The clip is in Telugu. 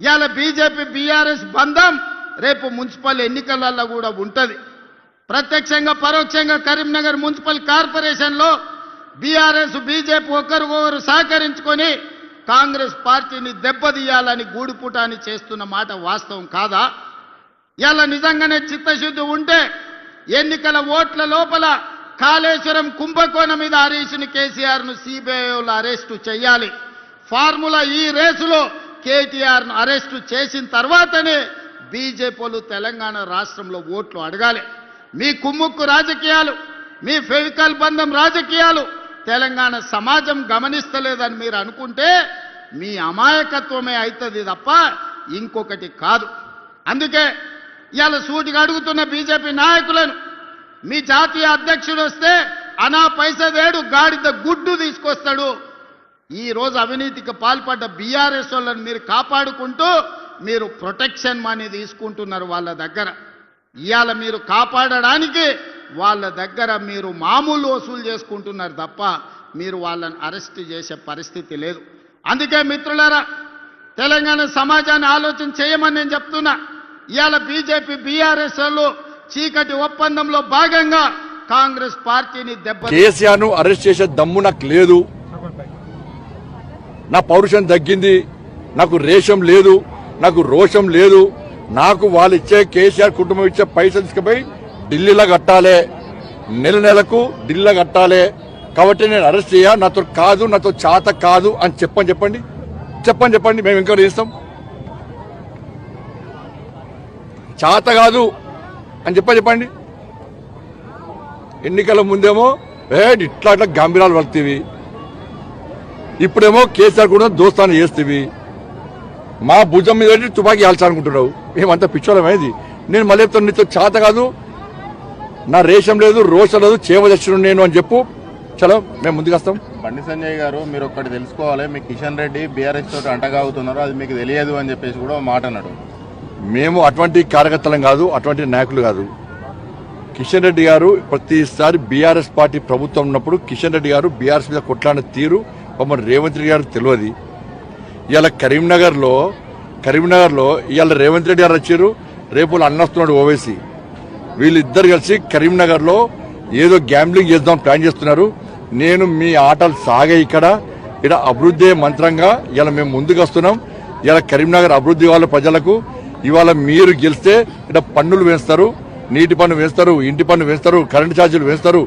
ఇవాళ బీజేపీ బీఆర్ఎస్ బంధం రేపు మున్సిపల్ ఎన్నికలలో కూడా ఉంటుంది. ప్రత్యక్షంగా పరోక్షంగా కరీంనగర్ మున్సిపల్ కార్పొరేషన్లో బీఆర్ఎస్ బీజేపీ ఒకరికొకరు సహకరించుకొని కాంగ్రెస్ పార్టీని దెబ్బతీయాలని గూడుపుటాన్ని చేస్తున్న మాట వాస్తవం కాదా? ఇలా నిజంగానే చిత్తశుద్ధి ఉంటే ఎన్నికల ఓట్ల లోపల కాళేశ్వరం కుంభకోణం మీద హరీష్ను కేసీఆర్ను సిబిఐలో అరెస్టు చేయాలి. ఫార్ములా ఈ రేసులో కేటీఆర్ను అరెస్టు చేసిన తర్వాతనే బీజేపీలు తెలంగాణ రాష్ట్రంలో ఓట్లు అడగాలి. మీ కుమ్ముక్కు రాజకీయాలు మీ ఫెవికల్ బంధం రాజకీయాలు తెలంగాణ సమాజం గమనిస్తలేదని మీరు అనుకుంటే మీ అమాయకత్వమే అవుతుంది తప్ప ఇంకొకటి కాదు. అందుకే ఇవాళ సూటిగా అడుగుతున్న బీజేపీ నాయకులను మీ జాతీయ అధ్యక్షుడు వస్తే అనా పైసదేడు గాడిద గుడ్డు తీసుకొస్తాడు ఈ రోజు అవినీతికి పాల్పడ్డ బీఆర్ఎస్ వాళ్ళని మీరు కాపాడుకుంటూ మీరు ప్రొటెక్షన్ మనీ తీసుకుంటున్నారు వాళ్ళ దగ్గర. ఇవాళ మీరు కాపాడడానికి వాళ్ళ దగ్గర మీరు మామూలు వసూలు చేసుకుంటున్నారు తప్ప మీరు వాళ్ళని అరెస్ట్ చేసే పరిస్థితి లేదు. అందుకే మిత్రులారా తెలంగాణ సమాజాన్ని ఆలోచన చేయమని నేను చెప్తున్నా. ఇవాళ బీజేపీ బీఆర్ఎస్ వాళ్ళు చీకటి ఒప్పందంలో భాగంగా కాంగ్రెస్ పార్టీని దెబ్బ కేసీఆర్ను అరెస్ట్ చేసే దమ్ము నాకు లేదు. నా పౌరుషం తగ్గింది నాకు రేషం లేదు నాకు రోషం లేదు. నాకు వాళ్ళు ఇచ్చే కేసీఆర్ కుటుంబం ఇచ్చే పైసలు తీసుకుపోయి ఢిల్లీలో కట్టాలి. నెల నెలకు ఢిల్లీలో కట్టాలి. కాబట్టి నేను అరెస్ట్ చేయ నాతో కాదు నాతో చాత కాదు అని చెప్పని చెప్పండి. చెప్పని చెప్పండి మేము ఇంకా చేస్తాం. చాత కాదు అని చెప్పని చెప్పండి. ఎన్నికల ముందేమో ఏ ఇట్లా ఇట్లా గంభీరాలు పడుతుంది ఇప్పుడేమో కేసీఆర్ కూడా దోస్తాను చేస్తేవి. మా భుజం మీద తుపాకీ కాల్చాలనుకుంటున్నావు. మేమంతా పిచ్చోళమైంది నేను మళ్ళీ చెప్తాను నీతో చేత కాదు. నా రేషం లేదు రోషం లేదు చేవదర్శనం నేను అని చెప్పు. చలో మేము ముందుకు వస్తాం. బండి సంజయ్ గారు మీరు ఒక్కటి తెలుసుకోవాలి. మీ కిషన్ రెడ్డి బీఆర్ఎస్ తోటి అంటగాగుతున్నారు అది మీకు తెలియదు అని చెప్పేసి కూడా మాట అన్నాడు. మేము అటువంటి కార్యకర్తలం కాదు అటువంటి నాయకులు కాదు. కిషన్ రెడ్డి గారు ప్రతిసారి బీఆర్ఎస్ పార్టీ ప్రభుత్వం ఉన్నప్పుడు కిషన్ రెడ్డి గారు బీఆర్ఎస్ మీద కొట్లాడిన తీరు మమ్మల్ని రేవంత్ రెడ్డి గారు తెలియదు. ఇవాళ కరీంనగర్లో కరీంనగర్లో ఇవాళ రేవంత్ రెడ్డి గారు వచ్చారు. రేపు అన్నస్తున్నాడు ఓవైసీ. వీళ్ళిద్దరు కలిసి కరీంనగర్లో ఏదో గ్యాంబ్లింగ్ చేద్దాం ప్లాన్ చేస్తున్నారు. నేను మీ ఆటలు సాగే ఇక్కడ. ఇక్కడ అభివృద్ధి మంత్రంగా ఇలా మేము ముందుకు వస్తున్నాం. ఇలా కరీంనగర్ అభివృద్ధి వాళ్ళ ప్రజలకు ఇవాళ మీరు గెలిస్తే ఇక్కడ పన్నులు వేస్తారు. నీటి పన్ను వేస్తారు ఇంటి పన్ను వేస్తారు కరెంటు ఛార్జీలు వేస్తారు.